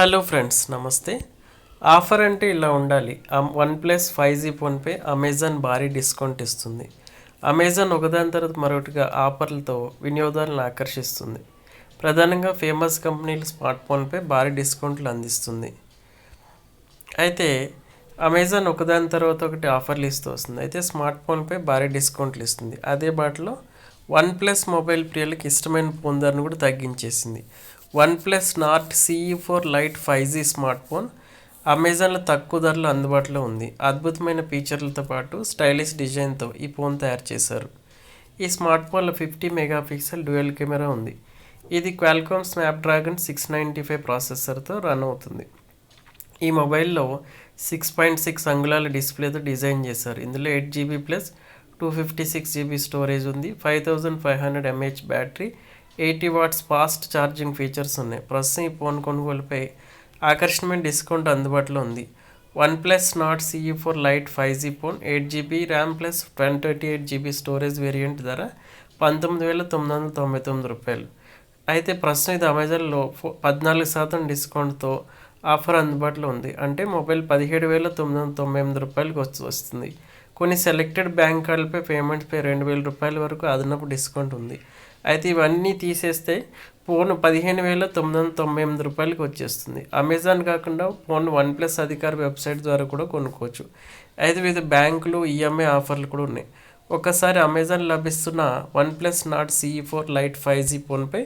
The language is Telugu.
హలో ఫ్రెండ్స్ నమస్తే. ఆఫర్ అంటే ఇలా ఉండాలి. వన్ ప్లస్ ఫైవ్ జీ ఫోన్పై అమెజాన్ భారీ డిస్కౌంట్ ఇస్తుంది. అమెజాన్ ఒకదాని తర్వాత మరొకటిగా ఆఫర్లతో వినియోగదారులను ఆకర్షిస్తుంది. ప్రధానంగా ఫేమస్ కంపెనీలు స్మార్ట్ ఫోన్పై భారీ డిస్కౌంట్లు అందిస్తుంది. అయితే అమెజాన్ ఒకదాని తర్వాత ఒకటి ఆఫర్లు ఇస్తూ వస్తుంది. అయితే స్మార్ట్ ఫోన్పై భారీ డిస్కౌంట్లు ఇస్తుంది. అదే బాటలో వన్ ప్లస్ మొబైల్ ప్రియులకు ఇష్టమైన ఫోన్ ధరను కూడా తగ్గించేసింది. OnePlus Nord CE four lite five G smartphone. అమెజాన్లో తక్కువ ధరలో అందుబాటులో ఉంది. అద్భుతమైన ఫీచర్లతో పాటు స్టైలిష్ డిజైన్తో ఈ ఫోన్ తయారు చేశారు. ఈ స్మార్ట్ ఫోన్లో ఫిఫ్టీ మెగాపిక్సెల్ డ్యూయల్ కెమెరా ఉంది. ఇది Qualcomm Snapdragon six ninety five ప్రాసెసర్తో run అవుతుంది. ఈ మొబైల్లో సిక్స్ పాయింట్ సిక్స్ అంగుళాల డిస్ప్లేతో డిజైన్ చేశారు. ఇందులో eight GB plus two fifty six GB storage ఉంది. Five thousand five hundred mAh battery eighty watts fast charging features ఉన్నాయి. ప్రస్తుతం ఈ ఫోన్ కొనుగోలుపై ఆకర్షణమైన డిస్కౌంట్ అందుబాటులో ఉంది. OnePlus Nord CE four lite five G phone eight GB RAM plus one twenty eight GB storage variant ధర పంతొమ్మిది వేల తొమ్మిది వందల తొంభై తొమ్మిది రూపాయలు. అయితే ప్రస్తుతం ఇది అమెజాన్లో ఫో- పద్నాలుగు శాతం డిస్కౌంట్తో ఆఫర్ అందుబాటులో ఉంది. అంటే మొబైల్ పదిహేడు వేల తొమ్మిది వందల తొంభై ఎనిమిది రూపాయలకు వచ్చి వస్తుంది. కొన్ని సెలెక్టెడ్ బ్యాంక్ కార్డులపై పేమెంట్స్పై రెండు వేల రూపాయల వరకు అదనపు డిస్కౌంట్ ఉంది. అయితే ఇవన్నీ తీసేస్తే ఫోన్ పదిహేను వేల తొమ్మిది వందల తొంభై ఎనిమిది రూపాయలకి వచ్చేస్తుంది. అమెజాన్ కాకుండా ఫోన్ వన్ ప్లస్ అధికార వెబ్సైట్ ద్వారా కూడా కొనుక్కోవచ్చు. అయితే వివిధ బ్యాంకులు ఈఎంఐ ఆఫర్లు కూడా ఉన్నాయి. ఒకసారి Amazon లభిస్తున్న OnePlus Nord CE four lite five G ఫోన్పై